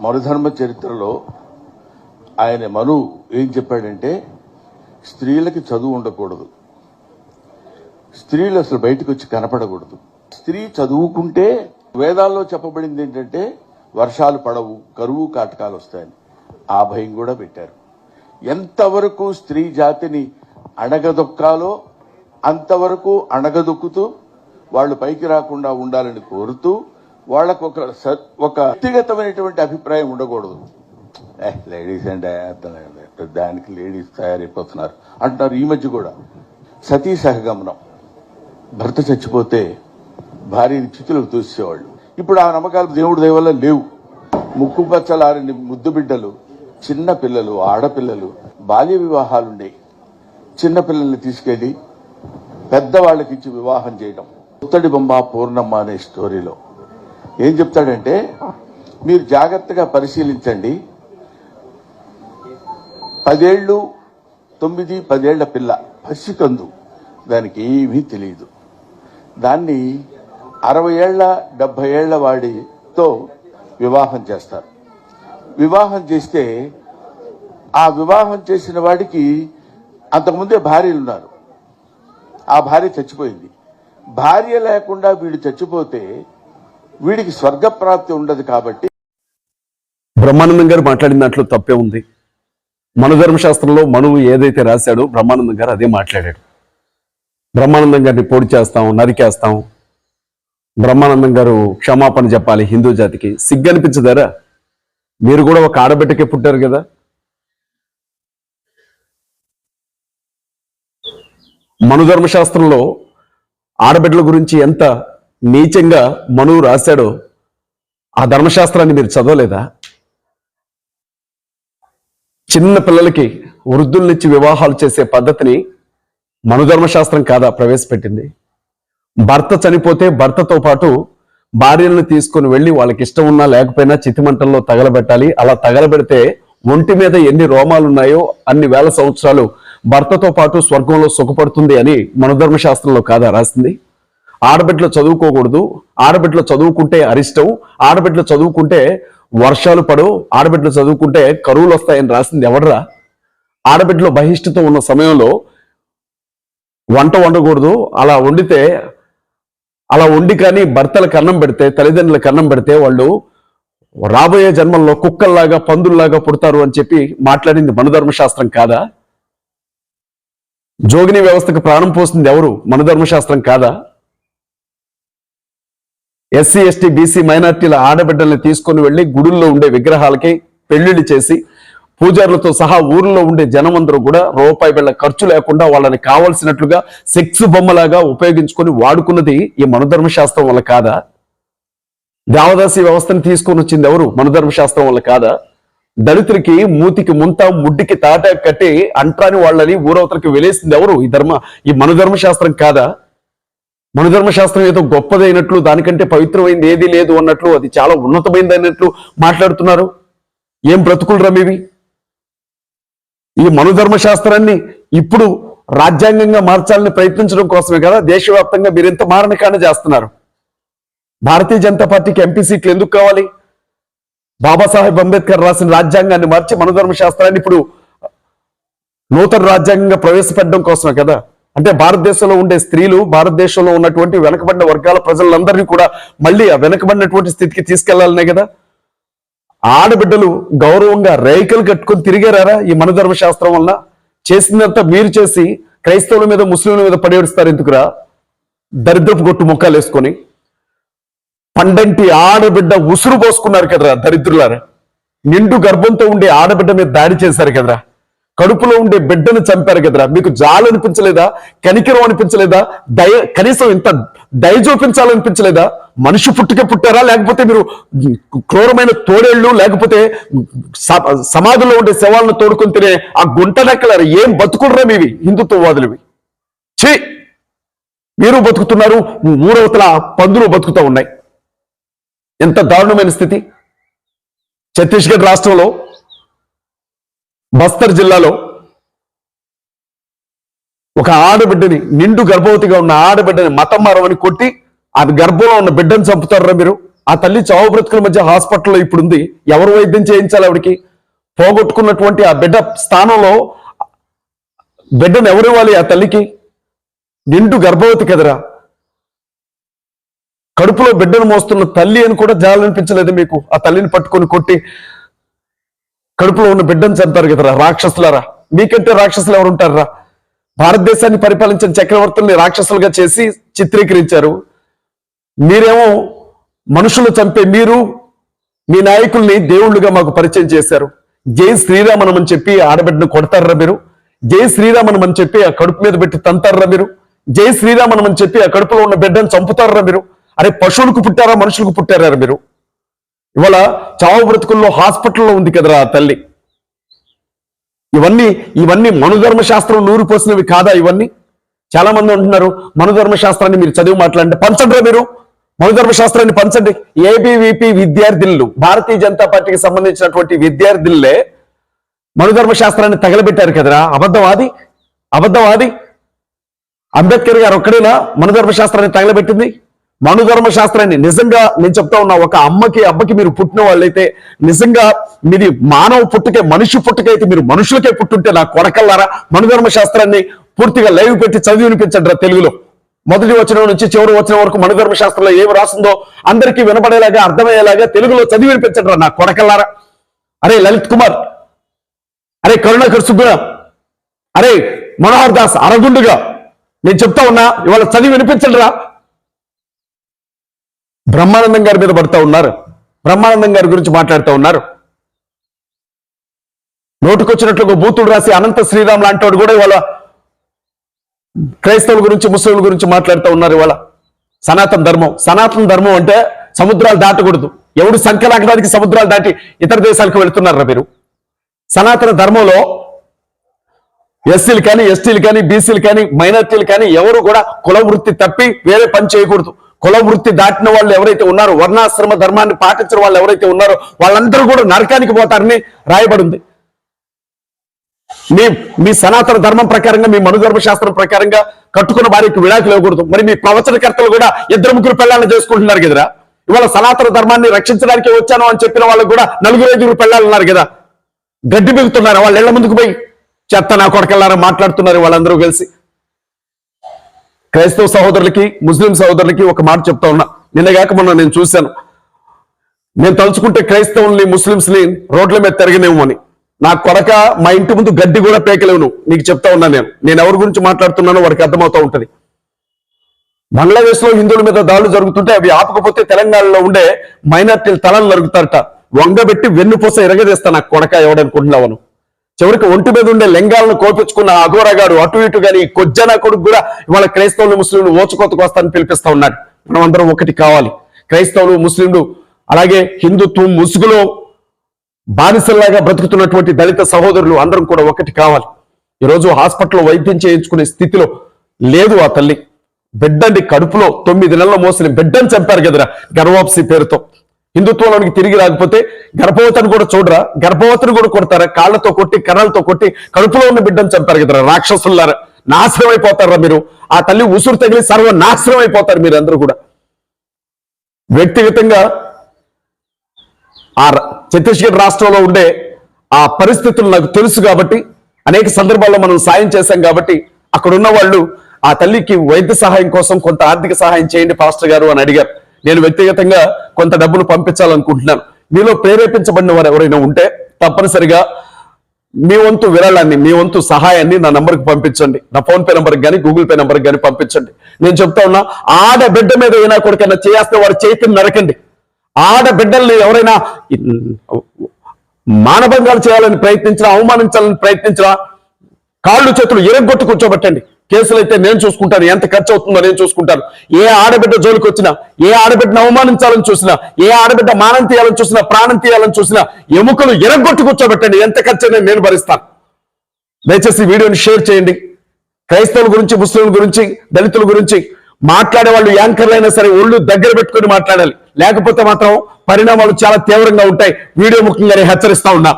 మనుధర్మ చరిత్రలో ఆయన మను ఏం చెప్పాడంటే స్త్రీలకి చదువు ఉండకూడదు. స్త్రీలు అసలు బయటకు వచ్చి కనపడకూడదు. స్త్రీ చదువుకుంటే వేదాల్లో చెప్పబడింది ఏంటంటే వర్షాలు పడవు కరువు కాటకాలు వస్తాయని. ఆ భయం కూడా పెట్టారు. ఎంతవరకు స్త్రీ జాతిని అణగదొక్కాలో అంతవరకు అణగదొక్కుతూ వాళ్ళు పైకి రాకుండా ఉండాలని కోరుతూ వాళ్ళకు ఒక స- ఒక వ్యక్తిగతమైనటువంటి అభిప్రాయం ఉండకూడదు. ఏ లేడీస్ అంటే దానికి లేడీస్ తయారైపోతున్నారు. అంటున్నారు ఈ మధ్య కూడా. సతీ సహగమనం. భర్త చచ్చిపోతే భార్యని చితులకు తోసేవాళ్ళు. ఇప్పుడు ఆ నమ్మకాలు దేవుడి దయవల్ల లేవు. ముక్కు పచ్చలారని ముద్దు బిడ్డలు చిన్న పిల్లలు ఆడపిల్లలు బాల్య వివాహాలుండే చిన్న పిల్లల్ని తీసుకెళ్ళి పెద్దవాళ్ళకి ఇచ్చి వివాహం చేయడం ఉత్తడి బొమ్మ పూర్ణమ్మ అనే స్టోరీలో ఏం చెప్తాడంటే మీరు జాగ్రత్తగా పరిశీలించండి. పదేళ్ళు తొమ్మిది పదేళ్ళ పిల్ల పసికందు. దానికి ఏమీ తెలియదు దాన్ని అరవై ఏళ్ళ డెబ్బై ఏళ్ళ వాడితో వివాహం చేస్తారు. వివాహం చేస్తే ఆ వివాహం చేసిన వాడికి అంతకుముందే భార్యలు ఉన్నారు ఆ భార్య చచ్చిపోయింది. భార్య లేకుండా వీడు చచ్చిపోతే వీడికి స్వర్గప్రాప్తి ఉండదు కాబట్టి బ్రహ్మానందం గారు మాట్లాడిన దాంట్లో తప్పే ఉంది. మనుధర్మశాస్త్రంలో మనువు ఏదైతే రాశాడో బ్రహ్మానందం గారు అదే మాట్లాడాడు. బ్రహ్మానందం గారిని పొడి చేస్తాం నరికేస్తాం. బ్రహ్మానందం గారు క్షమాపణ చెప్పాలి హిందూ జాతికి. సిగ్గనిపించదారా? మీరు కూడా ఒక ఆడబిడ్డకే పుట్టారు కదా. మనుధర్మశాస్త్రంలో ఆడబిడ్డల గురించి ఎంత నీచంగా మనువు రాశాడో ఆ ధర్మశాస్త్రాన్ని మీరు చదవలేదా? చిన్న పిల్లలకి వృద్ధుల్నిచ్చి వివాహాలు చేసే పద్ధతిని మనుధర్మశాస్త్రం కాదా ప్రవేశపెట్టింది? భర్త చనిపోతే భర్తతో పాటు భార్యలను తీసుకొని వెళ్ళి వాళ్ళకి ఇష్టం ఉన్నా లేకపోయినా చితిమంటల్లో తగలబెట్టాలి. అలా తగలబెడితే ఒంటి మీద ఎన్ని రోమాలు ఉన్నాయో అన్ని వేల సంవత్సరాలు భర్తతో పాటు స్వర్గంలో సుఖపడుతుంది అని మనుధర్మశాస్త్రంలో కాదా రాసింది? ఆడబిడ్డలు చదువుకోకూడదు ఆడబిడ్డలు చదువుకుంటే అరిష్టం ఆడబిడ్డలు చదువుకుంటే వర్షాలు పడవు ఆడబిడ్డలు చదువుకుంటే కరువులు వస్తాయని రాసింది ఎవడరా? ఆడబిడ్డలు బహిష్టతో ఉన్న సమయంలో వంట వండకూడదు అలా వండితే అలా వండి కానీ భర్తలకు అన్నం పెడితే తల్లిదండ్రులకు అన్నం పెడితే వాళ్ళు రాబోయే జన్మల్లో కుక్కల్లాగా పందుల్లాగా పుడతారు అని చెప్పి మాట్లాడింది మనధర్మశాస్త్రం కాదా? జోగిని వ్యవస్థకు ప్రాణం పోస్తుంది ఎవరు? మనధర్మశాస్త్రం కాదా? ఎస్సీ ఎస్టీ బీసీ మైనార్టీల ఆడబిడ్డల్ని తీసుకొని వెళ్ళి గుడుల్లో ఉండే విగ్రహాలకి పెళ్ళిళ్ళు చేసి పూజారులతో సహా ఊర్లో ఉండే జనమందరూ కూడా రూపాయి బిళ్ళ ఖర్చు లేకుండా వాళ్ళని కావలసినట్లుగా సెక్స్ బొమ్మలాగా ఉపయోగించుకొని వాడుకున్నది ఈ మనుధర్మశాస్త్రం వల్ల కాదా? దేవదాసి వ్యవస్థను తీసుకొని వచ్చింది ఎవరు? మనుధర్మశాస్త్రం వల్ల కాదా? దళితులకి మూతికి ముంత ముడ్డికి తాట కట్టి అంట్రాని వాళ్ళని ఊరవతలకి వెలేసింది ఎవరు? ఈ ధర్మ ఈ మనుధర్మశాస్త్రం కాదా? మనుధర్మశాస్త్రం ఏదో గొప్పదైనట్లు దానికంటే పవిత్రమైంది ఏది లేదు అన్నట్లు అది చాలా ఉన్నతమైంది అన్నట్లు మాట్లాడుతున్నారు. ఏం బ్రతుకులు మీవి? ఈ మనుధర్మశాస్త్రాన్ని ఇప్పుడు రాజ్యాంగంగా మార్చాలని ప్రయత్నించడం కోసమే కదా దేశవ్యాప్తంగా మీరు ఎంత మారణకాండ చేస్తున్నారు? భారతీయ జనతా పార్టీకి ఎంపీ సీట్లు ఎందుకు కావాలి? బాబాసాహెబ్ అంబేద్కర్ రాసిన రాజ్యాంగాన్ని మార్చి మనుధర్మ శాస్త్రాన్ని ఇప్పుడు నూతన రాజ్యాంగంగా ప్రవేశపెట్టడం కోసమే కదా? అంటే భారతదేశంలో ఉండే స్త్రీలు భారతదేశంలో ఉన్నటువంటి వెనకబడిన వర్గాల ప్రజలందరినీ కూడా మళ్ళీ ఆ వెనకబడినటువంటి స్థితికి తీసుకెళ్ళాలనే కదా? ఆడబిడ్డలు గౌరవంగా రైకలు కట్టుకొని తిరిగారా ఈ మనధర్మ శాస్త్రం వల్ల చేసిందంతా మీరు చేసి క్రైస్తవుల మీద ముస్లింల మీద పడేడుస్తారు ఎందుకురా? దరిద్రపు గొట్టు ముఖాలు వేసుకొని. పండంటి ఆడబిడ్డ ఉసురు పోసుకున్నారు కదరా దరిద్రులారా? నిండు గర్భంతో ఉండే ఆడబిడ్డ మీద దాడి చేశారు కదరా? కడుపులో ఉండే బిడ్డను చంపారు కదరా. మీకు జాలు అనిపించలేదా? కనికరం అనిపించలేదా? దయ కనీసం ఇంత దయ చూపించాలనిపించలేదా? మనిషి పుట్టుక పుట్టారా? లేకపోతే మీరు క్రూరమైన తోడేళ్ళు లేకపోతే స- సమాధిలో ఉండే శవాలను తోడుకొని తినే ఆ గుంట నెక్కలారా? ఏం బతుకులరా మీవి? హిందుత్వవాదులవి. చే మీరు బతుకుతున్నారు మూడవతల పందులు బతుకుతూ ఉన్నాయి. ఎంత దారుణమైన స్థితి. ఛత్తీస్గఢ్ రాష్ట్రంలో బస్తర్ జిల్లాలో ఒక ఆడబిడ్డని నిండు గర్భవతిగా ఉన్న ఆడబిడ్డని మతం మరవని కొట్టి అది గర్భంలో ఉన్న బిడ్డను చంపుతారా మీరు? ఆ తల్లి చావు బ్రతుకుల మధ్య హాస్పిటల్లో ఇప్పుడు ఉంది ఎవరు వైద్యం చేయించాలి ఆవిడికి? పోగొట్టుకున్నటువంటి ఆ బిడ్డ స్థానంలో బిడ్డను ఎవరు ఇవ్వాలి ఆ తల్లికి? నిండు గర్భవతి కదరా. కడుపులో బిడ్డను మోస్తున్న తల్లి అని కూడా జాలనిపించలేదు మీకు. ఆ తల్లిని పట్టుకొని కొట్టి కడుపులో ఉన్న బిడ్డను చంపారు కదరా రాక్షసులారా? మీకంటే రాక్షసులు ఎవరు ఉంటారా భారతదేశాన్ని పరిపాలించిన చక్రవర్తుల్ని రాక్షసులుగా చేసి చిత్రీకరించారు. మీరేమో మనుషులు చంపే మీరు మీ నాయకుల్ని దేవుళ్ళుగా మాకు పరిచయం చేశారు. జై శ్రీరామనం అని చెప్పి ఆడబిడ్డను కొడతారా మీరు? జై శ్రీరామనం అని చెప్పి ఆ కడుపు మీద పెట్టి తంతారా మీరు? జై శ్రీరామనం అని చెప్పి ఆ కడుపులో ఉన్న బిడ్డను చంపుతారా మీరు? అరే పశువులకు పుట్టారా మనుషులకు పుట్టారా మీరు? ఇవాళ చావు బ్రతుకుల్లో హాస్పిటల్లో ఉంది కదరా తల్లి. ఇవన్నీ ఇవన్నీ మనుధర్మ శాస్త్రం నూరు పోసినవి కాదా ఇవన్నీ? చాలా మంది అంటున్నారు మనుధర్మ శాస్త్రాన్ని మీరు చదివి మాట్లాడండి. పంచండి మీరు? మనుధర్మ శాస్త్రాన్ని పంచండి ఏబీవీపీ విద్యార్థులు భారతీయ జనతా పార్టీకి సంబంధించినటువంటి విద్యార్థులే మనుధర్మ శాస్త్రాన్ని తగలబెట్టారు కదరా? అబద్ధవాది అబద్ధవాది అంబేద్కర్ గారు ఒక్కడేనా మనుధర్మ శాస్త్రాన్ని తగలబెట్టింది? మనుధర్మ శాస్త్రాన్ని నిజంగా నేను చెప్తా ఉన్నా ఒక అమ్మకి అబ్బకి మీరు పుట్టిన వాళ్ళైతే నిజంగా మీది మానవ పుట్టుకే మనిషి పుట్టుకైతే మీరు మనుషులకే పుట్టుంటే నా కొడకల్లారా? మనుధర్మ శాస్త్రాన్ని పూర్తిగా లైవ్ పెట్టి చదివి వినిపించండి తెలుగులో. మొదటి వచనం నుంచి చివరి వచనం వరకు మనుధర్మ శాస్త్రంలో ఏమి రాస్తుందో అందరికీ వినపడేలాగా అర్థమయ్యేలాగా తెలుగులో చదివి వినిపించండి రా నా కొడకల్లారా? అరే లలిత్ కుమార్ అరే కరుణాకర్ సుబ్బుల అరే మనోహర్ దాస్ అరగుండుగా. నేను చెప్తా ఉన్నా ఇవాళ చదివి వినిపించండి బ్రహ్మానందం గారి మీద పడుతూ ఉన్నారు. బ్రహ్మానందం గారి గురించి మాట్లాడుతూ ఉన్నారు. నోటుకొచ్చినట్లుగా బూతుడు రాసి అనంత శ్రీరామ్ లాంటి వాడు కూడా ఇవాళ క్రైస్తవుల గురించి ముస్లింల గురించి మాట్లాడుతూ ఉన్నారు ఇవాళ. సనాతన ధర్మం. సనాతన ధర్మం అంటే సముద్రాలు దాటకూడదు. ఎవడు సంఖ్యలాగడానికి సముద్రాలు దాటి ఇతర దేశాలకు వెళుతున్నారా మీరు? సనాతన ధర్మంలో ఎస్సీలు కానీ ఎస్టీలు కానీ బీసీలు కానీ మైనార్టీలు కానీ ఎవరు కూడా కుల వృత్తి తప్పి వేరే పని చేయకూడదు. కుల వృత్తి దాటిన వాళ్ళు ఎవరైతే ఉన్నారో వర్ణాశ్రమ ధర్మాన్ని పాటించిన వాళ్ళు ఎవరైతే ఉన్నారో వాళ్ళందరూ కూడా నరకానికి పోతారని రాయబడింది. మీ మీ సనాతన ధర్మం ప్రకారంగా మీ మనుధర్మ శాస్త్రం ప్రకారంగా కట్టుకున్న వారికి విడాకులు ఇవ్వకూడదు. మరి మీ ప్రవచనకర్తలు కూడా ఇద్దరు ముగ్గురు పిల్లల్ని చేసుకుంటున్నారు కదరా? ఇవాళ సనాతన ధర్మాన్ని రక్షించడానికి వచ్చాను అని చెప్పిన వాళ్ళకు కూడా నలుగురు ఐదుగురు పెళ్ళాలన్నారు ఉన్నారు కదా? గడ్డి బిగుతున్నారు? వాళ్ళ ఇళ్ళ ముందుకు పోయి చెత్త నా కొడకెళ్ళారా మాట్లాడుతున్నారు వాళ్ళందరూ కలిసి. క్రైస్తవ సహోదరులకి ముస్లిం సహోదరులకి ఒక మాట చెప్తా ఉన్నా. నిన్నగాక మొన్న నేను చూశాను. నేను తలుచుకుంటే క్రైస్తవుల్ని ముస్లింస్ని రోడ్ల మీద తిరగనివ్వమని. నా కొరక మా ఇంటి ముందు గడ్డి కూడా పేకలేవును. నీకు చెప్తా ఉన్నా నేను. నేను ఎవరి గురించి మాట్లాడుతున్నానో వాడికి అర్థమవుతా ఉంటుంది. బంగ్లాదేశ్లో హిందువుల మీద దాడులు జరుగుతుంటే అవి ఆపకపోతే తెలంగాణలో ఉండే మైనార్టీలు తలలు నరుగుతారట వంగబెట్టి వెన్నుపూస ఎరగదీస్తా నాకు కొడక ఎవడనుకుంటున్నావను? చివరికి ఒంటి మీద ఉండే లింగాలను కోపించుకున్న అఘోరగాడు అటు ఇటు గాని కొజ్జన కొడుకు కూడా ఇవాళ క్రైస్తవులు ముస్లింలు ఓచుకోతకు వస్తానని పిలిపిస్తా ఉన్నాడు. మనం అందరం ఒకటి కావాలి. క్రైస్తవులు ముస్లింలు అలాగే హిందుత్వం ముసుగులో బానిసల్లాగా బ్రతుకుతున్నటువంటి దళిత సహోదరులు అందరం కూడా ఒకటి కావాలి. ఈరోజు హాస్పిటల్లో వైద్యం చేయించుకునే స్థితిలో లేదు ఆ తల్లి. బిడ్డని కడుపులో తొమ్మిది నెలల మోసిన బిడ్డని చంపారు కదరా. గర్వాప్సి పేరుతో. హిందుత్వంలోనికి తిరిగి రాకపోతే గర్భవతిని కూడా చూడరా. గర్భవతిని కూడా కొడతారా? కాళ్ళతో కొట్టి కర్రలతో కొట్టి కడుపులో ఉన్న బిడ్డను చంపారు కదరా రాక్షసులారా నాశనం అయిపోతారా మీరు? ఆ తల్లి ఉసురు తగిలి సర్వ నాశనం అయిపోతారు మీరు అందరూ కూడా. వ్యక్తిగతంగా ఆ ఛత్తీస్గఢ్ రాష్ట్రంలో ఉండే ఆ పరిస్థితులు నాకు తెలుసు కాబట్టి అనేక సందర్భాల్లో మనం సాయం చేశాం కాబట్టి అక్కడ ఉన్న వాళ్ళు ఆ తల్లికి వైద్య సహాయం కోసం కొంత ఆర్థిక సహాయం చేయండి పాస్టర్ గారు అని అడిగారు. నేను వ్యక్తిగతంగా కొంత డబ్బులు పంపించాలనుకుంటున్నాను. మీలో ప్రేరేపించబడిన వారు ఎవరైనా ఉంటే తప్పనిసరిగా మీ వంతు విరాళాన్ని మీ వంతు సహాయాన్ని నా నంబర్కి పంపించండి. నా ఫోన్ పే నంబర్కి కానీ గూగుల్ పే నంబర్కి కానీ పంపించండి. నేను చెప్తా ఉన్నా ఆడ బిడ్డ మీద ఏనా కొడుకైనా చేస్తే వారి చేతిని నరకండి. ఆడ బిడ్డల్ని ఎవరైనా మానభంగాలు చేయాలని ప్రయత్నించినా అవమానించాలని ప్రయత్నించినా కాళ్ళు చేతులు ఎరగొట్టు కూర్చోబెట్టండి. కేసులు అయితే నేను చూసుకుంటాను ఎంత ఖర్చు అవుతుందో నేను చూసుకుంటాను. ఏ ఆడబిడ్డ జోలికి వచ్చినా ఏ ఆడబిడ్డను అవమానించాలని చూసినా ఏ ఆడబిడ్డ మానం తీయాలని చూసినా ప్రాణం తీయాలని చూసినా ఎముకలు ఎరగొట్టు కూర్చోబెట్టండి ఎంత ఖర్చు నేను భరిస్తాను. దయచేసి వీడియోని షేర్ చేయండి. క్రైస్తవుల గురించి ముస్లింల గురించి దళితుల గురించి మాట్లాడే వాళ్ళు యాంకర్లు అయినా సరే ఒళ్ళు దగ్గర పెట్టుకొని మాట్లాడాలి. లేకపోతే మాత్రం పరిణామాలు చాలా తీవ్రంగా ఉంటాయి. వీడియో ముఖ్యంగా హెచ్చరిస్తా ఉన్నా.